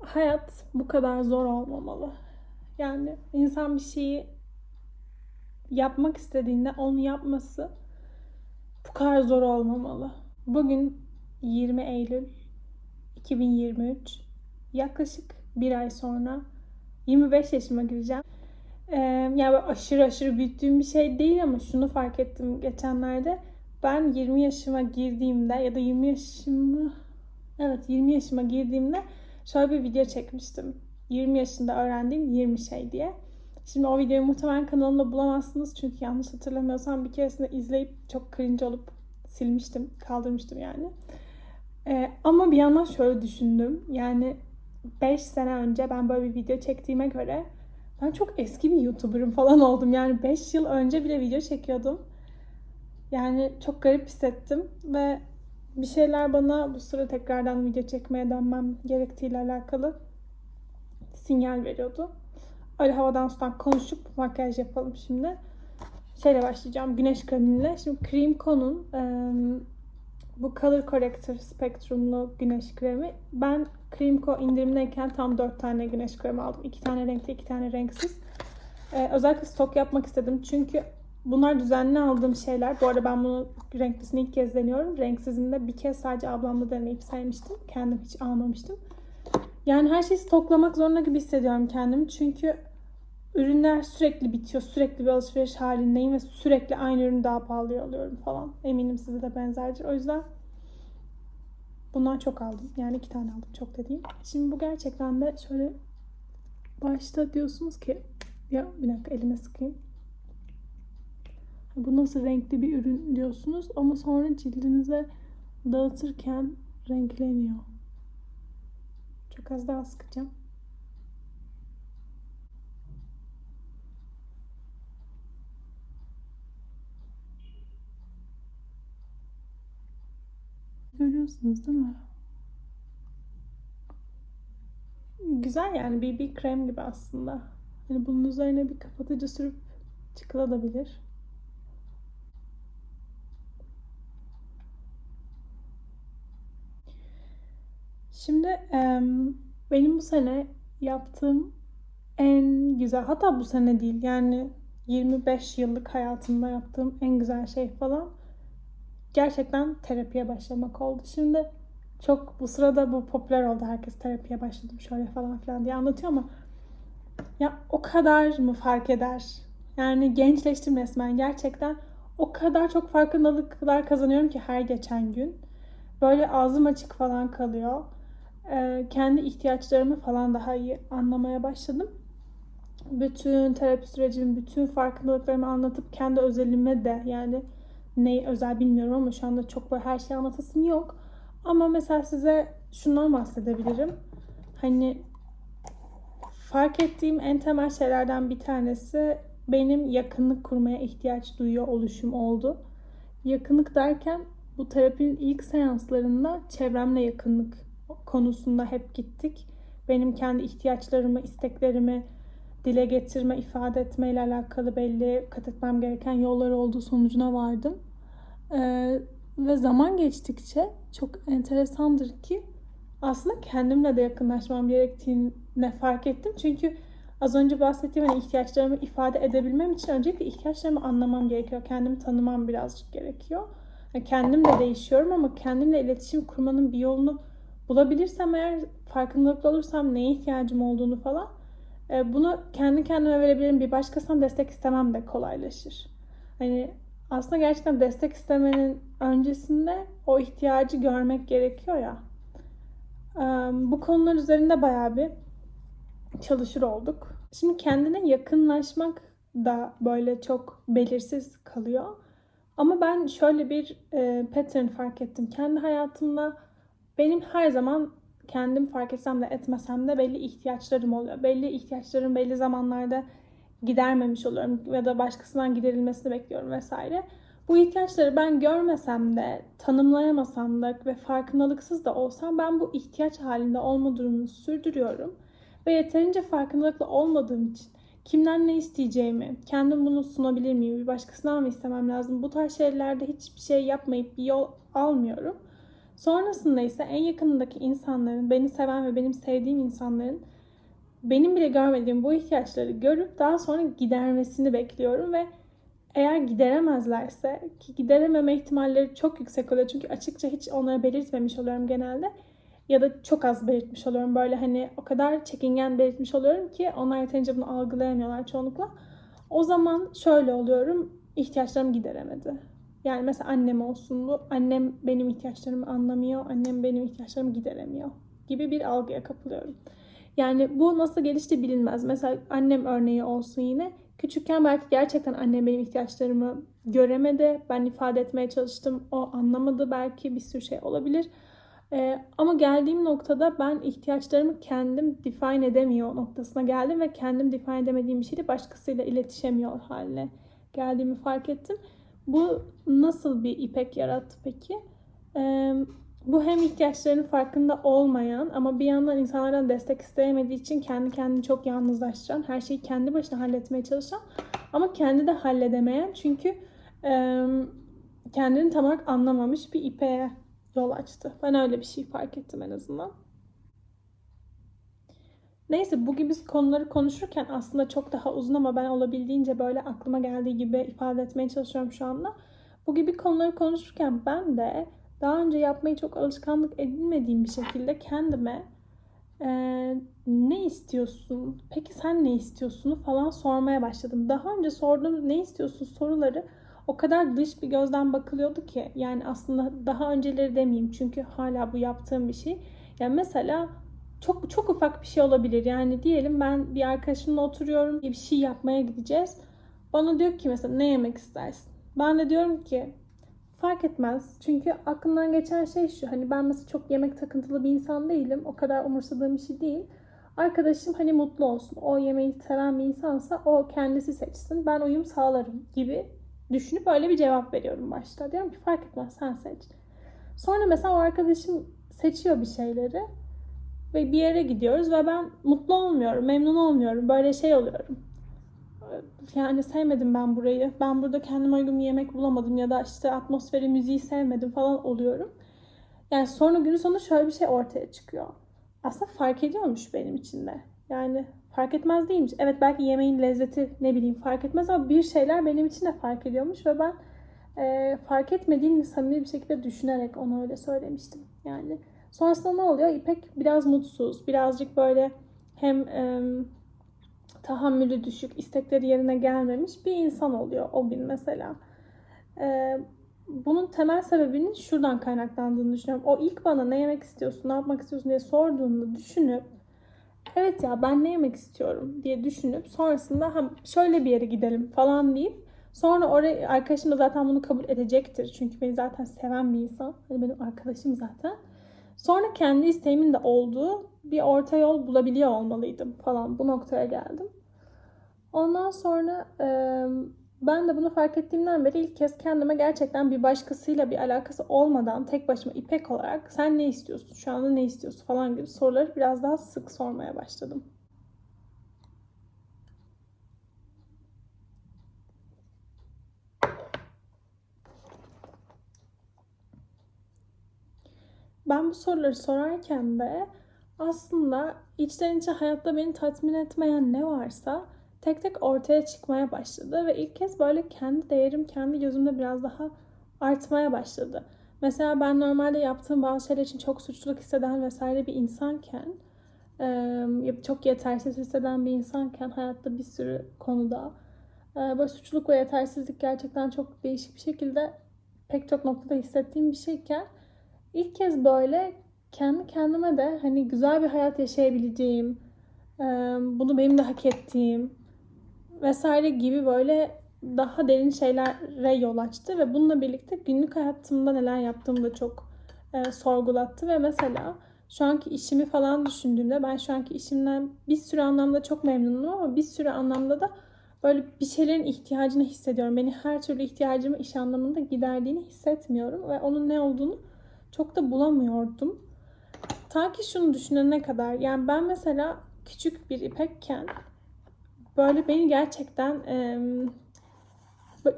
Hayat bu kadar zor olmamalı. Yani insan bir şeyi yapmak istediğinde onu yapması bu kadar zor olmamalı. Bugün 20 Eylül 2023. Yaklaşık bir ay sonra 25 yaşıma gireceğim. Ee, yani aşırı aşırı büyüttüğüm bir şey değil ama şunu fark ettim geçenlerde. Ben 20 yaşıma girdiğimde ya da 20 yaşımı evet 20 yaşıma girdiğimde şöyle bir video çekmiştim. 20 yaşında öğrendiğim 20 şey diye. Şimdi o videoyu muhtemelen kanalımda bulamazsınız çünkü yanlış hatırlamıyorsam bir keresinde izleyip çok cringe olup silmiştim, kaldırmıştım yani. Ee, ama bir yandan şöyle düşündüm. Yani 5 sene önce ben böyle bir video çektiğime göre ben çok eski bir YouTuber'ım falan oldum. Yani 5 yıl önce bile video çekiyordum. Yani çok garip hissettim ve bir şeyler bana bu sıra tekrardan video çekmeye dönmem gerektiğiyle alakalı sinyal veriyordu. Öyle havadan sudan konuşup makyaj yapalım şimdi. Şeyle başlayacağım. Güneş kremiyle. Şimdi Cream Co'nun bu Color Corrector spektrumlu güneş kremi. Ben Cream Co indirimdeyken tam 4 tane güneş kremi aldım. 2 tane renkli, 2 tane renksiz. Ee, özellikle stok yapmak istedim. Çünkü bunlar düzenli aldığım şeyler. Bu arada ben bunu renklisini ilk kez deniyorum. Renksizini de bir kez sadece ablamla deneyip sevmiştim. Kendim hiç almamıştım. Yani her şeyi stoklamak zorunda gibi hissediyorum kendimi. Çünkü ürünler sürekli bitiyor. Sürekli bir alışveriş halindeyim ve sürekli aynı ürünü daha pahalıya alıyorum falan. Eminim size de benzerdir. O yüzden bundan çok aldım. Yani iki tane aldım. Çok dediğim. Şimdi bu gerçekten de şöyle başta diyorsunuz ki ya bir dakika elime sıkayım. Bu nasıl renkli bir ürün diyorsunuz ama sonra cildinize dağıtırken renkleniyor. Çok az daha sıkacağım. Görüyorsunuz değil mi? Güzel yani BB krem gibi aslında. Hani bunun üzerine bir kapatıcı sürüp çıkılabilir. Şimdi benim bu sene yaptığım en güzel hatta bu sene değil yani 25 yıllık hayatımda yaptığım en güzel şey falan gerçekten terapiye başlamak oldu. Şimdi çok bu sırada bu popüler oldu. Herkes terapiye başladım şöyle falan filan diye anlatıyor ama ya o kadar mı fark eder? Yani gençleştim resmen gerçekten. O kadar çok farkındalıklar kazanıyorum ki her geçen gün. Böyle ağzım açık falan kalıyor. Ee, kendi ihtiyaçlarımı falan daha iyi anlamaya başladım. Bütün terapi sürecimi, bütün farkındalıklarımı anlatıp kendi özelime de yani ne özel bilmiyorum ama şu anda çok böyle her şey anlatasım yok. Ama mesela size şundan bahsedebilirim. Hani fark ettiğim en temel şeylerden bir tanesi benim yakınlık kurmaya ihtiyaç duyuyor oluşum oldu. Yakınlık derken bu terapinin ilk seanslarında çevremle yakınlık konusunda hep gittik. Benim kendi ihtiyaçlarımı, isteklerimi dile getirme, ifade etme ile alakalı belli kat etmem gereken yollar olduğu sonucuna vardım. Ee, ve zaman geçtikçe çok enteresandır ki aslında kendimle de yakınlaşmam gerektiğini fark ettim. Çünkü az önce bahsettiğim hani ihtiyaçlarımı ifade edebilmem için öncelikle ihtiyaçlarımı anlamam gerekiyor. Kendimi tanımam birazcık gerekiyor. Yani kendim de değişiyorum ama kendimle iletişim kurmanın bir yolunu bulabilirsem eğer farkındalıklı olursam neye ihtiyacım olduğunu falan e, bunu kendi kendime verebilirim. Bir başkasından destek istemem de kolaylaşır. Hani aslında gerçekten destek istemenin öncesinde o ihtiyacı görmek gerekiyor ya. Bu konular üzerinde bayağı bir çalışır olduk. Şimdi kendine yakınlaşmak da böyle çok belirsiz kalıyor. Ama ben şöyle bir e, pattern fark ettim. Kendi hayatımda benim her zaman kendim fark etsem de etmesem de belli ihtiyaçlarım oluyor. Belli ihtiyaçlarım belli zamanlarda gidermemiş oluyorum ya da başkasından giderilmesini bekliyorum vesaire. Bu ihtiyaçları ben görmesem de, tanımlayamasam da ve farkındalıksız da olsam ben bu ihtiyaç halinde olma durumunu sürdürüyorum. Ve yeterince farkındalıklı olmadığım için kimden ne isteyeceğimi, kendim bunu sunabilir miyim, bir başkasından mı istemem lazım bu tarz şeylerde hiçbir şey yapmayıp bir yol almıyorum. Sonrasında ise en yakınındaki insanların, beni seven ve benim sevdiğim insanların benim bile görmediğim bu ihtiyaçları görüp daha sonra gidermesini bekliyorum ve eğer gideremezlerse ki giderememe ihtimalleri çok yüksek oluyor çünkü açıkça hiç onlara belirtmemiş oluyorum genelde ya da çok az belirtmiş oluyorum böyle hani o kadar çekingen belirtmiş oluyorum ki onlar yeterince bunu algılayamıyorlar çoğunlukla. O zaman şöyle oluyorum ihtiyaçlarımı gideremedi. Yani mesela annem olsun bu. Annem benim ihtiyaçlarımı anlamıyor. Annem benim ihtiyaçlarımı gideremiyor gibi bir algıya kapılıyorum. Yani bu nasıl gelişti bilinmez. Mesela annem örneği olsun yine. Küçükken belki gerçekten annem benim ihtiyaçlarımı göremedi. Ben ifade etmeye çalıştım. O anlamadı belki bir sürü şey olabilir. Ee, ama geldiğim noktada ben ihtiyaçlarımı kendim define edemiyor noktasına geldim ve kendim define edemediğim bir şeyle başkasıyla iletişemiyor haline geldiğimi fark ettim. Bu nasıl bir ipek yarattı peki? Ee, bu hem ihtiyaçlarının farkında olmayan ama bir yandan insanlardan destek isteyemediği için kendi kendini çok yalnızlaştıran, her şeyi kendi başına halletmeye çalışan ama kendi de halledemeyen çünkü e, kendini tam olarak anlamamış bir ipeğe yol açtı. Ben öyle bir şey fark ettim en azından. Neyse bu gibi konuları konuşurken aslında çok daha uzun ama ben olabildiğince böyle aklıma geldiği gibi ifade etmeye çalışıyorum şu anda. Bu gibi konuları konuşurken ben de daha önce yapmayı çok alışkanlık edinmediğim bir şekilde kendime e, ne istiyorsun, peki sen ne istiyorsun falan sormaya başladım. Daha önce sorduğum ne istiyorsun soruları o kadar dış bir gözden bakılıyordu ki yani aslında daha önceleri demeyeyim çünkü hala bu yaptığım bir şey. Yani mesela çok çok ufak bir şey olabilir. Yani diyelim ben bir arkadaşımla oturuyorum, bir şey yapmaya gideceğiz. Bana diyor ki mesela ne yemek istersin? Ben de diyorum ki fark etmez. Çünkü aklımdan geçen şey şu. Hani ben mesela çok yemek takıntılı bir insan değilim. O kadar umursadığım bir şey değil. Arkadaşım hani mutlu olsun. O yemeği seven bir insansa o kendisi seçsin. Ben uyum sağlarım gibi düşünüp öyle bir cevap veriyorum başta. Diyorum ki fark etmez sen seç. Sonra mesela o arkadaşım seçiyor bir şeyleri ve bir yere gidiyoruz ve ben mutlu olmuyorum, memnun olmuyorum. Böyle şey oluyorum. Yani sevmedim ben burayı. Ben burada kendime uygun bir yemek bulamadım ya da işte atmosferi, müziği sevmedim falan oluyorum. Yani sonra günün sonu şöyle bir şey ortaya çıkıyor. Aslında fark ediyormuş benim için de. Yani fark etmez değilmiş. Evet belki yemeğin lezzeti ne bileyim fark etmez ama bir şeyler benim için de fark ediyormuş ve ben e, fark etmediğini samimi bir şekilde düşünerek ona öyle söylemiştim. Yani sonrasında ne oluyor? İpek biraz mutsuz, birazcık böyle hem e, tahammülü düşük, istekleri yerine gelmemiş bir insan oluyor o gün mesela. E, bunun temel sebebinin şuradan kaynaklandığını düşünüyorum. O ilk bana ne yemek istiyorsun, ne yapmak istiyorsun diye sorduğunda düşünüp evet ya ben ne yemek istiyorum diye düşünüp sonrasında ha, şöyle bir yere gidelim falan deyip sonra oraya arkadaşım da zaten bunu kabul edecektir. Çünkü beni zaten seven bir insan. Hani benim arkadaşım zaten. Sonra kendi isteğimin de olduğu bir orta yol bulabiliyor olmalıydım falan. Bu noktaya geldim. Ondan sonra ben de bunu fark ettiğimden beri ilk kez kendime gerçekten bir başkasıyla bir alakası olmadan tek başıma ipek olarak sen ne istiyorsun, şu anda ne istiyorsun falan gibi soruları biraz daha sık sormaya başladım. Ben bu soruları sorarken de aslında içten içe hayatta beni tatmin etmeyen ne varsa tek tek ortaya çıkmaya başladı ve ilk kez böyle kendi değerim kendi gözümde biraz daha artmaya başladı. Mesela ben normalde yaptığım bazı şeyler için çok suçluluk hisseden vesaire bir insanken çok yetersiz hisseden bir insanken hayatta bir sürü konuda böyle suçluluk ve yetersizlik gerçekten çok değişik bir şekilde pek çok noktada hissettiğim bir şeyken ilk kez böyle kendi kendime de hani güzel bir hayat yaşayabileceğim, bunu benim de hak ettiğim vesaire gibi böyle daha derin şeylere yol açtı ve bununla birlikte günlük hayatımda neler yaptığımı da çok e, sorgulattı ve mesela şu anki işimi falan düşündüğümde ben şu anki işimden bir sürü anlamda çok memnunum ama bir sürü anlamda da böyle bir şeylerin ihtiyacını hissediyorum. Beni her türlü ihtiyacımı iş anlamında giderdiğini hissetmiyorum ve onun ne olduğunu çok da bulamıyordum. Ta ki şunu düşünene kadar yani ben mesela küçük bir ipekken böyle beni gerçekten e,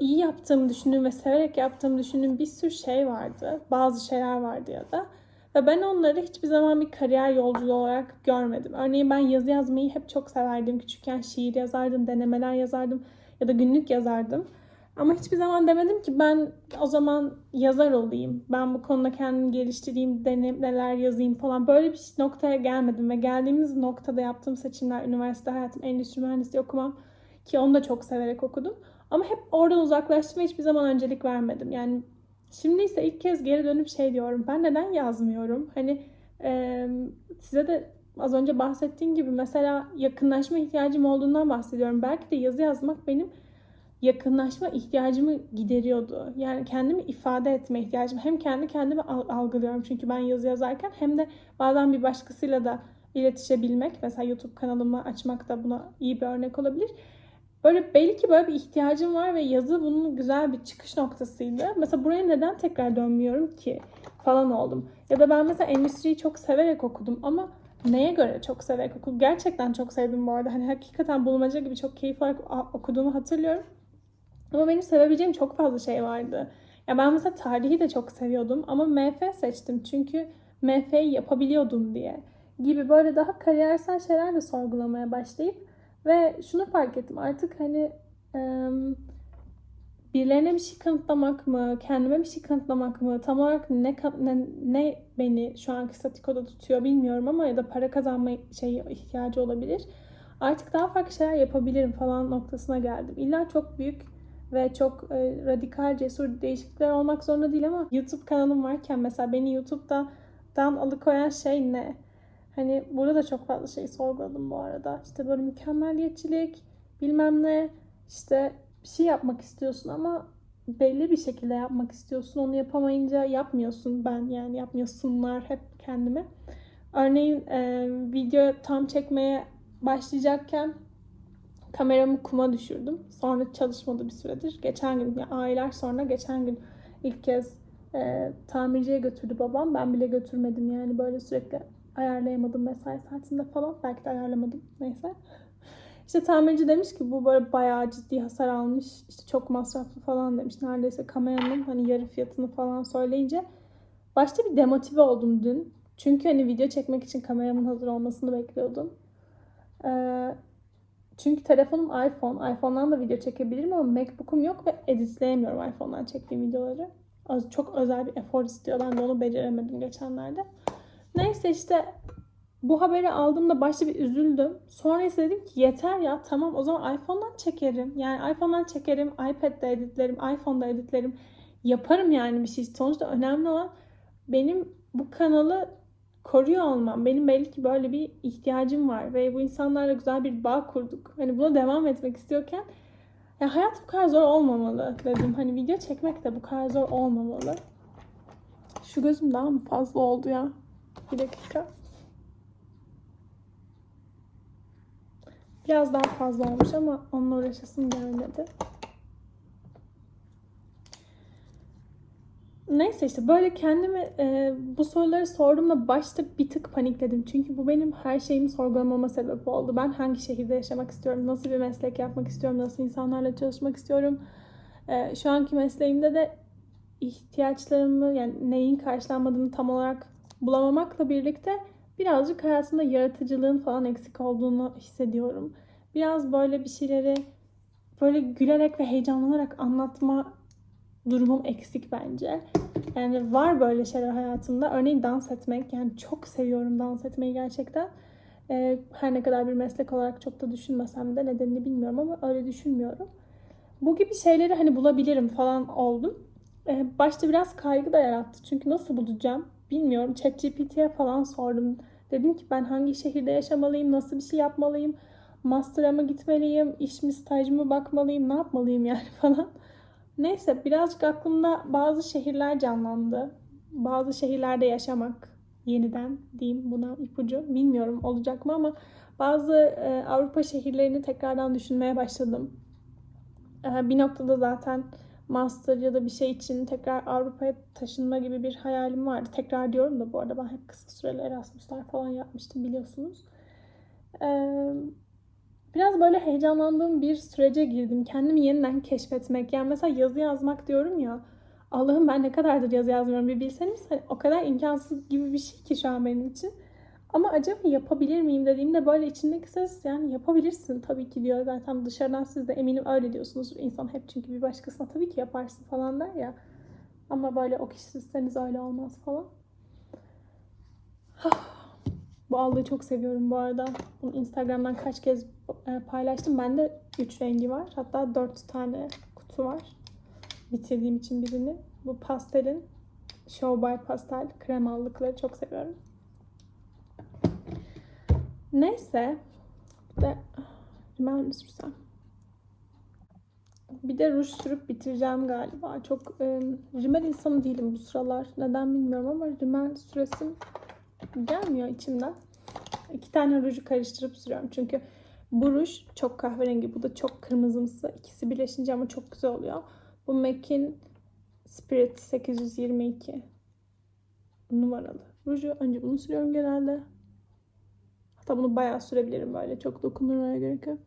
iyi yaptığımı düşündüğüm ve severek yaptığımı düşündüğüm bir sürü şey vardı. Bazı şeyler vardı ya da. Ve ben onları hiçbir zaman bir kariyer yolculuğu olarak görmedim. Örneğin ben yazı yazmayı hep çok severdim. Küçükken şiir yazardım, denemeler yazardım ya da günlük yazardım. Ama hiçbir zaman demedim ki ben o zaman yazar olayım. Ben bu konuda kendimi geliştireyim, denemeler yazayım falan. Böyle bir noktaya gelmedim ve geldiğimiz noktada yaptığım seçimler, üniversite hayatım, endüstri mühendisliği okumam ki onu da çok severek okudum. Ama hep oradan uzaklaştım ve hiçbir zaman öncelik vermedim. Yani şimdi ise ilk kez geri dönüp şey diyorum. Ben neden yazmıyorum? Hani e, size de az önce bahsettiğim gibi mesela yakınlaşma ihtiyacım olduğundan bahsediyorum. Belki de yazı yazmak benim yakınlaşma ihtiyacımı gideriyordu. Yani kendimi ifade etme ihtiyacım. Hem kendi kendimi algılıyorum çünkü ben yazı yazarken hem de bazen bir başkasıyla da iletişebilmek. Mesela YouTube kanalımı açmak da buna iyi bir örnek olabilir. Böyle belki böyle bir ihtiyacım var ve yazı bunun güzel bir çıkış noktasıydı. Mesela buraya neden tekrar dönmüyorum ki falan oldum. Ya da ben mesela endüstriyi çok severek okudum ama neye göre çok severek okudum? Gerçekten çok sevdim bu arada. Hani hakikaten bulmaca gibi çok keyif alarak okuduğumu hatırlıyorum. Ama benim sevebileceğim çok fazla şey vardı. Ya ben mesela tarihi de çok seviyordum ama MF seçtim çünkü MF'yi yapabiliyordum diye gibi böyle daha kariyersel şeyler de sorgulamaya başlayıp ve şunu fark ettim artık hani birilerine bir şey kanıtlamak mı, kendime bir şey kanıtlamak mı, tam olarak ne, ne, ne beni şu anki statikoda tutuyor bilmiyorum ama ya da para kazanma şeyi ihtiyacı olabilir. Artık daha farklı şeyler yapabilirim falan noktasına geldim. İlla çok büyük ve çok e, radikal, cesur değişiklikler olmak zorunda değil ama YouTube kanalım varken mesela beni YouTube'dan alıkoyan şey ne? Hani burada da çok fazla şey sorguladım bu arada. İşte böyle mükemmeliyetçilik, bilmem ne, işte bir şey yapmak istiyorsun ama belli bir şekilde yapmak istiyorsun. Onu yapamayınca yapmıyorsun ben yani yapmıyorsunlar hep kendimi. Örneğin e, video tam çekmeye başlayacakken kameramı kuma düşürdüm. Sonra çalışmadı bir süredir. Geçen gün, yani aylar sonra geçen gün ilk kez e, tamirciye götürdü babam. Ben bile götürmedim yani böyle sürekli ayarlayamadım mesai saatinde falan. Belki de ayarlamadım. Neyse. İşte tamirci demiş ki bu böyle bayağı ciddi hasar almış. İşte çok masraflı falan demiş. Neredeyse kameranın hani yarı fiyatını falan söyleyince başta bir demotive oldum dün. Çünkü hani video çekmek için kameramın hazır olmasını bekliyordum. Ee, çünkü telefonum iPhone. iPhone'dan da video çekebilirim ama MacBook'um yok ve editleyemiyorum iPhone'dan çektiğim videoları. Az, çok özel bir efor istiyor. Ben de onu beceremedim geçenlerde. Neyse işte bu haberi aldığımda başta bir üzüldüm. Sonra ise dedim ki yeter ya tamam o zaman iPhone'dan çekerim. Yani iPhone'dan çekerim, iPad'de editlerim, iPhone'da editlerim. Yaparım yani bir şey. Sonuçta önemli olan benim bu kanalı koruyor olmam. Benim belli ki böyle bir ihtiyacım var ve bu insanlarla güzel bir bağ kurduk. Hani buna devam etmek istiyorken ya hayat bu kadar zor olmamalı dedim. Hani video çekmek de bu kadar zor olmamalı. Şu gözüm daha mı fazla oldu ya? Bir dakika. Biraz daha fazla olmuş ama onunla uğraşasım gelmedi. Neyse işte böyle kendime e, bu soruları sorduğumda başta bir tık panikledim. Çünkü bu benim her şeyimi sorgulamama sebep oldu. Ben hangi şehirde yaşamak istiyorum, nasıl bir meslek yapmak istiyorum, nasıl insanlarla çalışmak istiyorum. E, şu anki mesleğimde de ihtiyaçlarımı yani neyin karşılanmadığını tam olarak bulamamakla birlikte birazcık hayatımda yaratıcılığın falan eksik olduğunu hissediyorum. Biraz böyle bir şeyleri böyle gülerek ve heyecanlanarak anlatma durumum eksik bence. Yani var böyle şeyler hayatımda. Örneğin dans etmek. Yani çok seviyorum dans etmeyi gerçekten. Ee, her ne kadar bir meslek olarak çok da düşünmesem de nedenini bilmiyorum ama öyle düşünmüyorum. Bu gibi şeyleri hani bulabilirim falan oldum. Ee, başta biraz kaygı da yarattı. Çünkü nasıl bulacağım bilmiyorum. ChatGPT'ye falan sordum. Dedim ki ben hangi şehirde yaşamalıyım, nasıl bir şey yapmalıyım, master'a mı gitmeliyim, iş mi, staj mı bakmalıyım, ne yapmalıyım yani falan. Neyse birazcık aklımda bazı şehirler canlandı. Bazı şehirlerde yaşamak yeniden diyeyim buna ipucu. Bilmiyorum olacak mı ama bazı e, Avrupa şehirlerini tekrardan düşünmeye başladım. E, bir noktada zaten master ya da bir şey için tekrar Avrupa'ya taşınma gibi bir hayalim vardı. Tekrar diyorum da bu arada ben hep kısa süreli Erasmus'lar falan yapmıştım biliyorsunuz. Ee, biraz böyle heyecanlandığım bir sürece girdim. Kendimi yeniden keşfetmek. Yani mesela yazı yazmak diyorum ya. Allah'ım ben ne kadardır yazı yazmıyorum bir bilseniz. Hani o kadar imkansız gibi bir şey ki şu an benim için. Ama acaba yapabilir miyim dediğimde böyle içindeki ses yani yapabilirsin tabii ki diyor. Zaten dışarıdan siz de eminim öyle diyorsunuz. İnsan hep çünkü bir başkasına tabii ki yaparsın falan der ya. Ama böyle o kişi sizseniz öyle olmaz falan. Bu allığı çok seviyorum bu arada. Bunu Instagram'dan kaç kez e, paylaştım. Bende 3 rengi var. Hatta 4 tane kutu var. Bitirdiğim için birini. Bu pastelin Show by Pastel krem allıkları çok seviyorum. Neyse. Bir de rimel mi sürsem? Bir de ruj sürüp bitireceğim galiba. Çok e, rimel insanı değilim bu sıralar. Neden bilmiyorum ama rimel süresim gelmiyor içimden. İki tane ruju karıştırıp sürüyorum. Çünkü bu ruj çok kahverengi. Bu da çok kırmızımsı. İkisi birleşince ama çok güzel oluyor. Bu MAC'in Spirit 822 numaralı ruju. Önce bunu sürüyorum genelde. Hatta bunu bayağı sürebilirim böyle. Çok dokunulmaya gerek yok.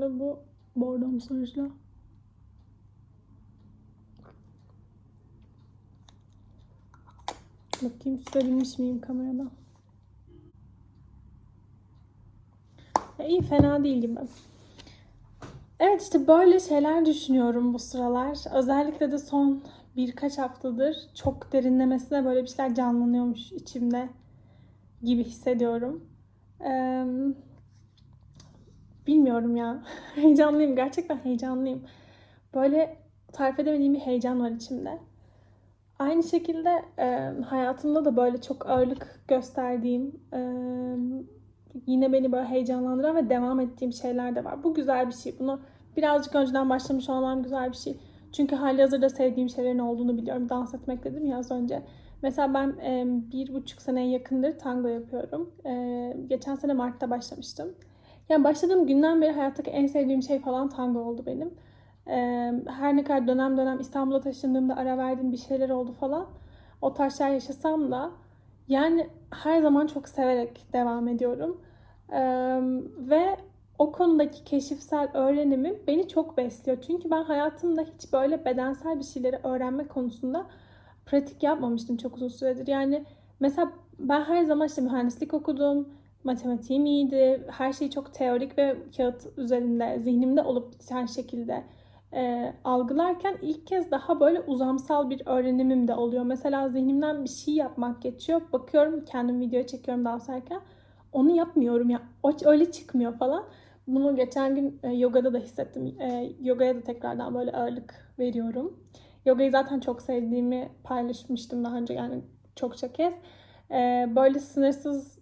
Sonra da bu bordomsu rujla. Bakayım sürebilmiş miyim kameradan. Ya iyi fena değil gibi. Evet işte böyle şeyler düşünüyorum bu sıralar. Özellikle de son birkaç haftadır çok derinlemesine böyle bir şeyler canlanıyormuş içimde gibi hissediyorum. Ee, bilmiyorum ya. heyecanlıyım. Gerçekten heyecanlıyım. Böyle tarif edemediğim bir heyecan var içimde. Aynı şekilde e, hayatımda da böyle çok ağırlık gösterdiğim, e, yine beni böyle heyecanlandıran ve devam ettiğim şeyler de var. Bu güzel bir şey. Bunu birazcık önceden başlamış olmam güzel bir şey. Çünkü hali hazırda sevdiğim şeylerin olduğunu biliyorum. Dans etmek dedim ya az önce. Mesela ben e, bir buçuk seneye yakındır tango yapıyorum. E, geçen sene Mart'ta başlamıştım. Yani başladığım günden beri hayattaki en sevdiğim şey falan tango oldu benim. Her ne kadar dönem dönem İstanbul'a taşındığımda ara verdiğim bir şeyler oldu falan. O tarz şeyler yaşasam da yani her zaman çok severek devam ediyorum. Ve o konudaki keşifsel öğrenimim beni çok besliyor. Çünkü ben hayatımda hiç böyle bedensel bir şeyleri öğrenme konusunda pratik yapmamıştım çok uzun süredir. Yani mesela ben her zaman işte mühendislik okudum, matematiğim iyiydi, her şey çok teorik ve kağıt üzerinde, zihnimde olup biten şekilde e, algılarken ilk kez daha böyle uzamsal bir öğrenimim de oluyor. Mesela zihnimden bir şey yapmak geçiyor. Bakıyorum kendim video çekiyorum dansarken. Onu yapmıyorum ya. O öyle çıkmıyor falan. Bunu geçen gün e, yogada da hissettim. E, yogaya da tekrardan böyle ağırlık veriyorum. Yogayı zaten çok sevdiğimi paylaşmıştım daha önce yani çokça kez. E, böyle sınırsız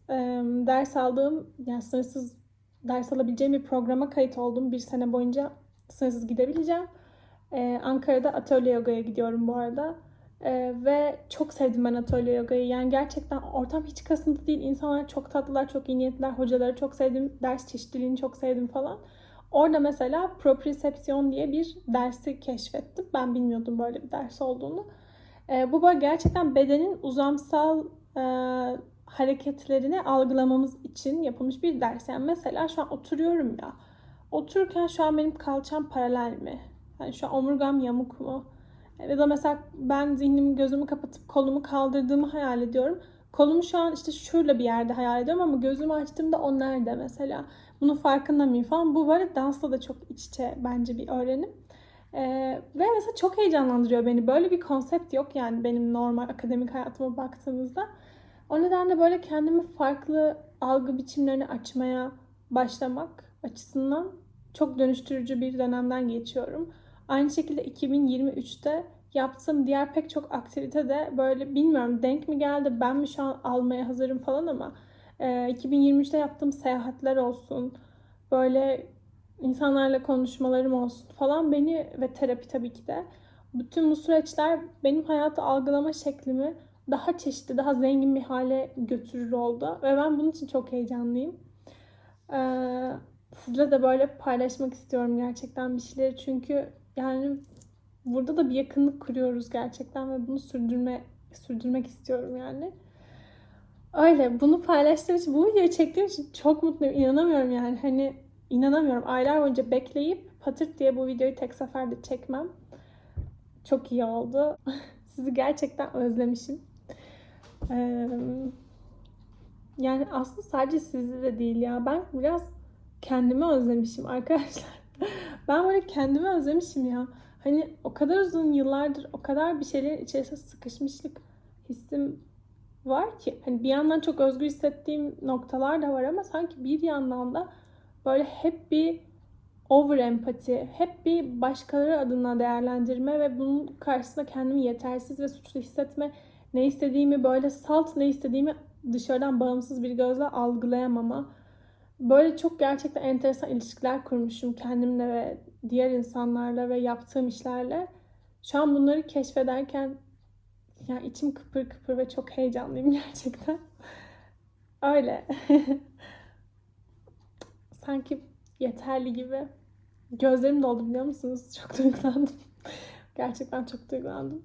ders aldığım, yani sınırsız ders alabileceğim bir programa kayıt oldum. Bir sene boyunca sınırsız gidebileceğim. Ankara'da atölye yogaya gidiyorum bu arada. Ve çok sevdim ben atölye yogayı. Yani gerçekten ortam hiç kasıntı değil. İnsanlar çok tatlılar, çok iyi niyetliler. Hocaları çok sevdim. Ders çeşitliliğini çok sevdim falan. Orada mesela propriosepsiyon diye bir dersi keşfettim. Ben bilmiyordum böyle bir ders olduğunu. Ee, bu böyle gerçekten bedenin uzamsal e, hareketlerini algılamamız için yapılmış bir ders. Yani mesela şu an oturuyorum ya Otururken şu an benim kalçam paralel mi? Yani şu an omurgam yamuk mu? Ya da mesela ben zihnimi gözümü kapatıp kolumu kaldırdığımı hayal ediyorum. Kolumu şu an işte şöyle bir yerde hayal ediyorum ama gözümü açtığımda o nerede mesela? Bunun farkında mıyım falan. Bu böyle dansla da çok iç içe bence bir öğrenim. Ee, ve mesela çok heyecanlandırıyor beni. Böyle bir konsept yok yani benim normal akademik hayatıma baktığınızda. O nedenle böyle kendimi farklı algı biçimlerini açmaya başlamak açısından çok dönüştürücü bir dönemden geçiyorum. Aynı şekilde 2023'te yaptığım diğer pek çok aktivite de böyle bilmiyorum denk mi geldi ben mi şu an almaya hazırım falan ama 2023'te yaptığım seyahatler olsun böyle insanlarla konuşmalarım olsun falan beni ve terapi tabii ki de bütün bu süreçler benim hayatı algılama şeklimi daha çeşitli, daha zengin bir hale götürür oldu. Ve ben bunun için çok heyecanlıyım. Ee, Sizle de böyle paylaşmak istiyorum gerçekten bir şeyleri. Çünkü yani burada da bir yakınlık kuruyoruz gerçekten ve bunu sürdürme sürdürmek istiyorum yani. Öyle bunu paylaştığım için, bu videoyu çektiğim için çok mutluyum. İnanamıyorum yani. Hani inanamıyorum. Aylar boyunca bekleyip patırt diye bu videoyu tek seferde çekmem. Çok iyi oldu. Sizi gerçekten özlemişim. Yani aslında sadece sizi de değil ya. Ben biraz kendimi özlemişim arkadaşlar. ben böyle kendimi özlemişim ya. Hani o kadar uzun yıllardır o kadar bir şeylerin içerisinde sıkışmışlık hissim var ki hani bir yandan çok özgür hissettiğim noktalar da var ama sanki bir yandan da böyle hep bir over empati, hep bir başkaları adına değerlendirme ve bunun karşısında kendimi yetersiz ve suçlu hissetme, ne istediğimi böyle salt ne istediğimi dışarıdan bağımsız bir gözle algılayamama. Böyle çok gerçekten enteresan ilişkiler kurmuşum kendimle ve diğer insanlarla ve yaptığım işlerle. Şu an bunları keşfederken yani içim kıpır kıpır ve çok heyecanlıyım gerçekten. Öyle. Sanki yeterli gibi. Gözlerim doldu biliyor musunuz? Çok duygulandım. Gerçekten çok duygulandım.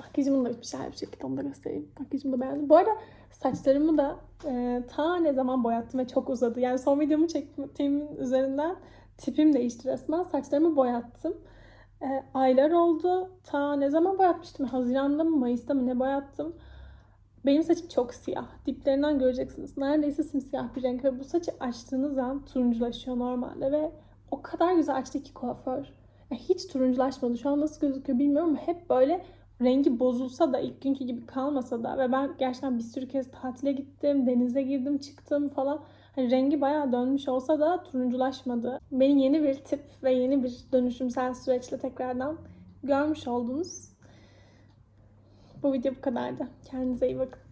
Makyajımın da bitmiş her bir şekilde onu da göstereyim. Makyajımı da beğendim. Bu arada saçlarımı da e, ta ne zaman boyattım ve çok uzadı. Yani son videomu çektiğimin üzerinden tipim değişti resmen. Saçlarımı boyattım. E, aylar oldu. Ta ne zaman boyatmıştım? Haziran'da mı Mayıs'ta mı ne boyattım? Benim saçım çok siyah. Diplerinden göreceksiniz. Neredeyse simsiyah bir renk ve bu saçı açtığınız an turunculaşıyor normalde ve o kadar güzel açtı ki kuaför. Ya hiç turunculaşmadı. Şu an nasıl gözüküyor bilmiyorum hep böyle rengi bozulsa da ilk günkü gibi kalmasa da ve ben gerçekten bir sürü kez tatile gittim, denize girdim, çıktım falan. Hani rengi bayağı dönmüş olsa da turunculaşmadı. Beni yeni bir tip ve yeni bir dönüşümsel süreçle tekrardan görmüş oldunuz. Bu video bu kadardı. Kendinize iyi bakın.